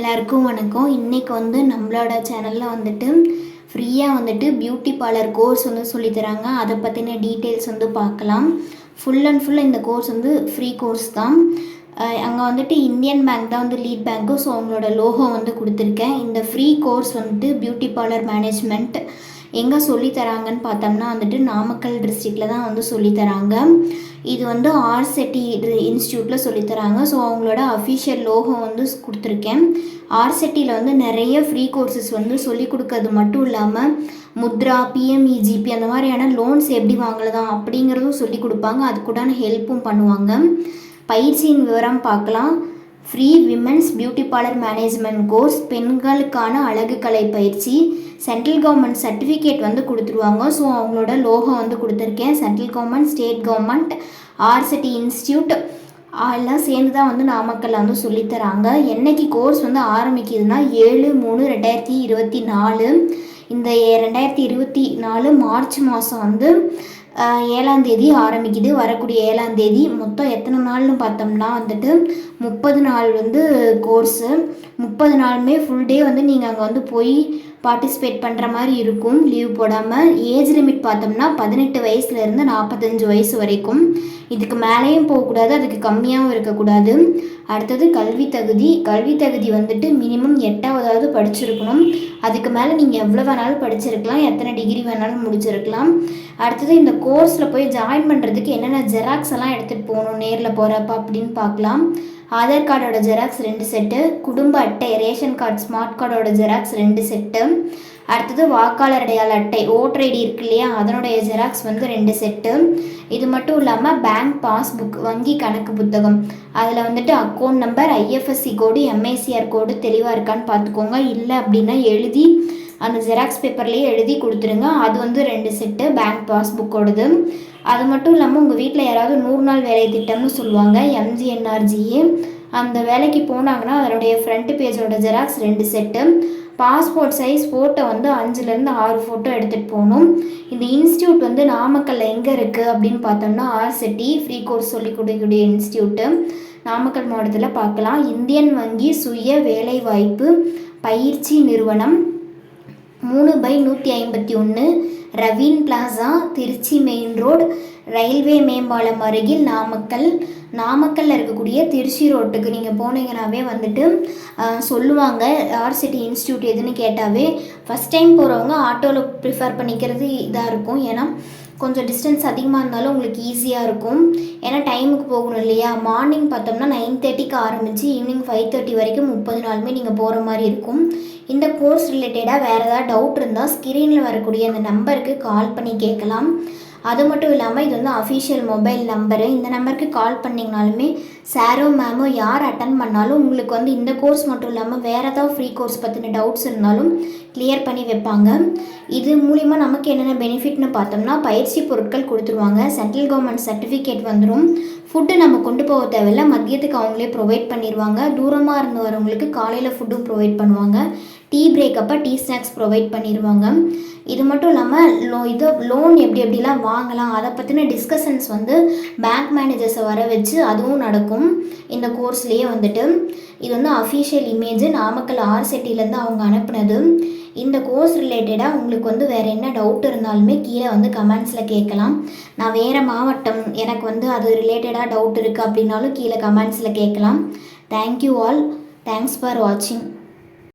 எல்லாருக்கும் வணக்கம். இன்றைக்கி வந்து நம்மளோட சேனலில் வந்துட்டு ஃப்ரீயாக வந்துட்டு பியூட்டி பார்லர் கோர்ஸ் வந்து சொல்லித் தராங்க. அதை பற்றின டீட்டெயில்ஸ் வந்து பார்க்கலாம். ஃபுல் அண்ட் ஃபுல் இந்த கோர்ஸ் வந்து ஃப்ரீ கோர்ஸ் தான். அங்கே வந்துட்டு இந்தியன் பேங்க் தான் வந்து லீட் பேங்க்கு ஸோ அவங்களோட லோகோ வந்து கொடுத்துருக்கேன். இந்த ஃப்ரீ கோர்ஸ் வந்துட்டு பியூட்டி பார்லர் மேனேஜ்மெண்ட் எங்கே சொல்லித் தராங்கன்னு பார்த்தோம்னா வந்துட்டு நாமக்கல் டிஸ்ட்ரிக்டில் தான் வந்து சொல்லித் தராங்க இது வந்து ஆர்செட்டி இன்ஸ்டியூட்டில் சொல்லித்தராங்க. ஸோ அவங்களோட அஃபிஷியல் லோகோ வந்து கொடுத்துருக்கேன். ஆர்செட்டியில் வந்து நிறைய ஃப்ரீ கோர்சஸ் வந்து சொல்லிக் கொடுக்கறது மட்டும் இல்லாமல் முத்ரா பிஎம்இஜிபி அந்த மாதிரியான லோன்ஸ் எப்படி வாங்கலாம் அப்படிங்கிறதும் சொல்லிக் கொடுப்பாங்க. அதுக்கூடான ஹெல்ப்பும் பண்ணுவாங்க. பயிற்சியின் விவரம் பார்க்கலாம். Free women's beauty parlour management course பெண்களுக்கான அழகு கலை பயிற்சி. சென்ட்ரல் கவர்மெண்ட் சர்டிஃபிகேட் வந்து கொடுத்துருவாங்க. ஸோ அவங்களோட லோகோ வந்து கொடுத்துருக்கேன். Central government state government RSETI institute எல்லாம் சேர்ந்து தான் வந்து நாமக்கல்ல வந்து சொல்லித்தராங்க என்னைக்கு கோர்ஸ் வந்து ஆரம்பிக்குதுன்னா ஏழு மூணு ரெண்டாயிரத்தி இருபத்தி நாலு. இந்த ரெண்டாயிரத்தி இருபத்தி நாலு மார்ச் மாதம் வந்து ஏழாம் தேதி ஆரம்பிக்குது. வரக்கூடிய ஏழாம் தேதி மொத்தம் எத்தனை நாள்னு பார்த்தோம்னா வந்துட்டு முப்பது நாள் வந்து கோர்ஸு. முப்பது நாளுமே ஃபுல் டே வந்து நீங்கள் அங்கே வந்து போய் பார்ட்டிசிபேட் பண்ணுற மாதிரி இருக்கும். லீவ் போடாமல் ஏஜ் லிமிட் பார்த்தோம்னா பதினெட்டு வயசுலேருந்து நாற்பத்தஞ்சு வயசு வரைக்கும். இதுக்கு மேலேயும் போகக்கூடாது அதுக்கு கம்மியாகவும் இருக்கக்கூடாது. அடுத்தது கல்வி தகுதி. கல்வி தகுதி வந்துட்டு மினிமம் எட்டாவதாவது படிச்சிருக்கணும். அதுக்கு மேலே நீங்கள் எவ்வளோ வேணாலும் படிச்சிருக்கலாம். எத்தனை டிகிரி வேணாலும் முடிச்சிருக்கலாம். அடுத்தது இந்த கோர்ஸில் போய் ஜாயின் பண்ணுறதுக்கு என்னென்ன ஜெராக்ஸ் எல்லாம் எடுத்துகிட்டு போகணும் நேரில் போகிறப்ப அப்படின்னு பார்க்கலாம். ஆதார் கார்டோட ஜெராக்ஸ் ரெண்டு செட்டு குடும்ப அட்டை ரேஷன் கார்டு ஸ்மார்ட் கார்டோட ஜெராக்ஸ் ரெண்டு செட்டு அடுத்தது வாக்காளர் அடையாள அட்டை ஓட்டர் ஐடி இருக்கு இல்லையா? அதனுடைய ஜெராக்ஸ் வந்து ரெண்டு செட்டு இது மட்டும் இல்லாமல் பேங்க் பாஸ்புக் வங்கி கணக்கு புத்தகம். அதில் வந்துட்டு account number IFSC code MICR code தெளிவாக இருக்கான்னு பார்த்துக்கோங்க இல்லை அப்படின்னா எழுதி அந்த ஜெராக்ஸ் பேப்பர்லேயே எழுதி கொடுத்துருங்க. அது வந்து ரெண்டு செட்டு பேங்க் பாஸ்புக்கோடது அது மட்டும் இல்லாமல் உங்கள் வீட்டில் யாராவது நூறு நாள் வேலை திட்டம்னு சொல்லுவாங்க எம்ஜிஎன்ஆர்ஜிஏ அந்த வேலைக்கு போனாங்கன்னா அதனுடைய ஃப்ரண்ட் பேஜோட ஜெராக்ஸ் ரெண்டு செட்டு பாஸ்போர்ட் சைஸ் ஃபோட்டோ வந்து அஞ்சுலேருந்து ஆறு ஃபோட்டோ எடுத்துகிட்டு போகணும். இந்த இன்ஸ்டியூட் வந்து நாமக்கல்லில் எங்கே இருக்குது அப்படின்னு பார்த்தோம்னா ஆர்சிட்டி ஃப்ரீ கோர்ஸ் சொல்லி கொடுக்கக்கூடிய இன்ஸ்டியூட்டு நாமக்கல் மாவட்டத்தில் பார்க்கலாம். இந்தியன் வங்கி சுய வேலைவாய்ப்பு பயிற்சி நிறுவனம் மூணு பை நூற்றி ஐம்பத்தி ஒன்று Raveen plaza Trichy main road railway மேம்பாலம் அருகில் நாமக்கல். நாமக்கல்லில் இருக்கக்கூடிய திருச்சி ரோட்டுக்கு நீங்கள் போனீங்கன்னாவே வந்துட்டு சொல்லுவாங்க ஆர் சிட்டி இன்ஸ்டியூட் எதுன்னு கேட்டாவே ஃபஸ்ட் டைம் போகிறவங்க ஆட்டோவில் ப்ரிஃபர் பண்ணிக்கிறது இதாக இருக்கும். ஏன்னா கொஞ்சம் டிஸ்டன்ஸ் அதிகமாக இருந்தாலும் உங்களுக்கு ஈஸியாக இருக்கும். ஏன்னா டைமுக்கு போகணும் இல்லையா? மார்னிங் பார்த்தோம்னா நைன் தேர்ட்டிக்கு ஆரம்பித்து ஈவினிங் ஃபைவ் தேர்ட்டி வரைக்கும் முப்பது நாளுமே நீங்கள் போகிற மாதிரி இருக்கும். இந்த கோர்ஸ் ரிலேட்டடாக வேறு ஏதாவது டவுட் இருந்தால் ஸ்க்ரீனில் வரக்கூடிய அந்த நம்பருக்கு கால் பண்ணி கேட்கலாம். அது மட்டும் இல்லாமல் இது வந்து அஃபிஷியல் மொபைல் நம்பரு இந்த நம்பருக்கு கால் பண்ணிங்கனாலுமே சாரோ மேமோ யார் அட்டன் பண்ணாலும் உங்களுக்கு வந்து இந்த கோர்ஸ் மட்டும் இல்லாமல் வேறு ஏதாவது ஃப்ரீ கோர்ஸ் பற்றின டவுட்ஸ் இருந்தாலும் கிளியர் பண்ணி வைப்பாங்க. இது மூலிமா நமக்கு என்னென்ன பெனிஃபிட்னு பார்த்தோம்னா பயிற்சி பொருட்கள் கொடுத்துருவாங்க. சென்ட்ரல் கவர்மெண்ட் சர்டிஃபிகேட் வந்துடும் ஃபுட்டு நம்ம கொண்டு போக தேவையில்ல. மதியத்துக்கு அவங்களே ப்ரொவைட் பண்ணிடுவாங்க தூரமாக இருந்து வரவங்களுக்கு காலையில் ஃபுட்டும் ப்ரொவைட் பண்ணுவாங்க. டீ பிரேக் அப்போ டீ ஸ்நாக்ஸ் ப்ரொவைட் பண்ணிடுவாங்க இது மட்டும் இல்லாமல் லோ இது லோன் எப்படி எப்படிலாம் வாங்கலாம் அதை பற்றின டிஸ்கஷன்ஸ் வந்து பேங்க் மேனேஜர்ஸை வர வச்சு அதுவும் நடக்கும். இந்த கோர்ஸ்லேயே வந்துட்டு. இது வந்து அஃபீஷியல் இமேஜ் நாமக்கல் ஆர்சிட்டிலேருந்து அவங்க அனுப்புனது. இந்த கோர்ஸ் ரிலேட்டடாக உங்களுக்கு வந்து வேறு என்ன டவுட் இருந்தாலுமே கீழே வந்து கமெண்ட்ஸில் கேட்கலாம். நான் வேறு மாவட்டம் எனக்கு வந்து அது ரிலேட்டடாக டவுட் இருக்குது அப்படின்னாலும் கீழே கமெண்ட்ஸில் கேட்கலாம். தேங்க்யூ ஆல் தேங்க்ஸ் ஃபார் வாட்சிங்